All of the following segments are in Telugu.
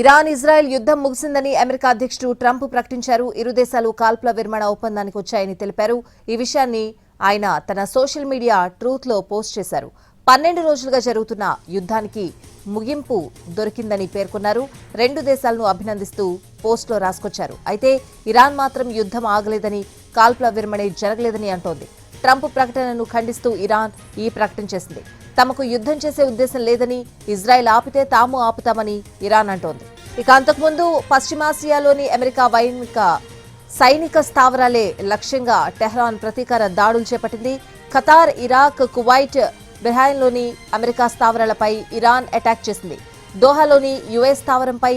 ఇరాన్ ఇజ్రాయెల్ యుద్ధం ముగిసిందని అమెరికా అధ్యక్షుడు ట్రంప్ ప్రకటించారు. ఇరు దేశాలు కాల్పుల విరమణ ఒప్పందానికి వచ్చాయని తెలిపారు. ఈ విషయాన్ని ఆయన తన సోషల్ మీడియా ట్రూత్లో పోస్ట్ చేశారు. పన్నెండు రోజులుగా జరుగుతున్న యుద్ధానికి ముగింపు దొరికిందని పేర్కొన్నారు. రెండు దేశాలను అభినందిస్తూ పోస్ట్లో రాసుకొచ్చారు. అయితే ఇరాన్ మాత్రం యుద్ధం ఆగలేదని కాల్పుల విరమణ జరగలేదని అంటోంది. ట్రంప్ ప్రకటనను ఖండిస్తూ ఇరాన్ ఈ ప్రకటన చేసింది. తమకు యుద్ధం చేసే ఉద్దేశం లేదని ఇజ్రాయెల్ ఆపితే తాము ఆపుతామని ఇరాన్ అంటోంది. ఇక అంతకుముందు పశ్చిమాసియాలోని అమెరికా వైనిక సైనిక స్థావరాలే లక్ష్యంగా టెహ్రాన్ ప్రతీకార దాడులు చేపట్టింది. ఖతార్ ఇరాక్ కువైట్ బెహాయిన్లోని అమెరికా స్థావరాలపై ఇరాన్ అటాక్ చేసింది. దోహాలోని యుఎస్ స్థావరంపై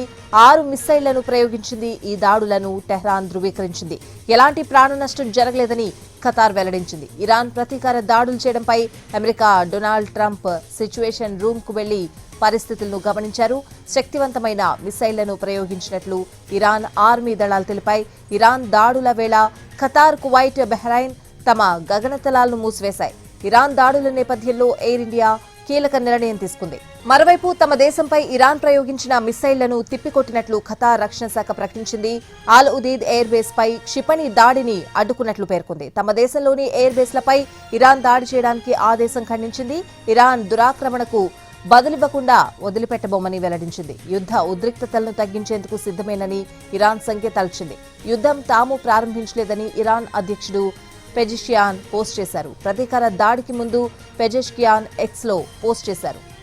ఆరు మిస్సైళ్ళను ప్రయోగించింది ఈ దాడులను టెహ్రాన్ ధృవీకరించింది. ఎలాంటి ప్రాణ నష్టం జరగలేదని ఖతార్ వెల్లడించింది. ఇరాన్ ప్రతీకార దాడులు చేయడంపై అమెరికా డొనాల్డ్ ట్రంప్ సిచ్యువేషన్ రూమ్కు వెళ్ళి పరిస్థితులను గమనించారు. శక్తివంతమైన మిసైళ్ళను ప్రయోగించినట్లు ఇరాన్ ఆర్మీ దళాలు తెలిపాయి. ఇరాన్ దాడుల వేళ ఖతార్ కువైట్ బెహ్రైన్ తమ గగనతలాలను మూసివేశాయి. ఇరాన్ దాడుల నేపథ్యంలో ఎయిర్ ఇండియా కీలక నిర్ణయం తీసుకుంది. మరోవైపు తమ దేశంపై ఇరాన్ ప్రయోగించిన మిసైళ్ళను తిప్పికొట్టినట్లు ఖతార్ రక్షణ శాఖ ప్రకటించింది. ఆల్ ఉదీద్ ఎయిర్బేస్ పై క్షిపణి దాడిని అడ్డుకున్నట్లు పేర్కొంది. తమ దేశంలోని ఎయిర్బేస్లపై ఇరాన్ దాడి చేయడానికి ఆ దేశం ఖండించింది. ఇరాన్ దురాక్రమణకు బదులివ్వకుండా వదిలిపెట్టబోమని వెల్లడించింది. యుద్ధ ఉద్రిక్తతలను తగ్గించేందుకు సిద్ధమేనని ఇరాన్ సంకేతాలిచ్చింది యుద్ధం తాము ప్రారంభించలేదని ఇరాన్ అధ్యక్షుడు పెజిషియాన్ పోస్ట్ చేశారు. ప్రతీకార దాడికి ముందు పెజెష్కియాన్ ఎక్స్లో పోస్ట్ చేశారు.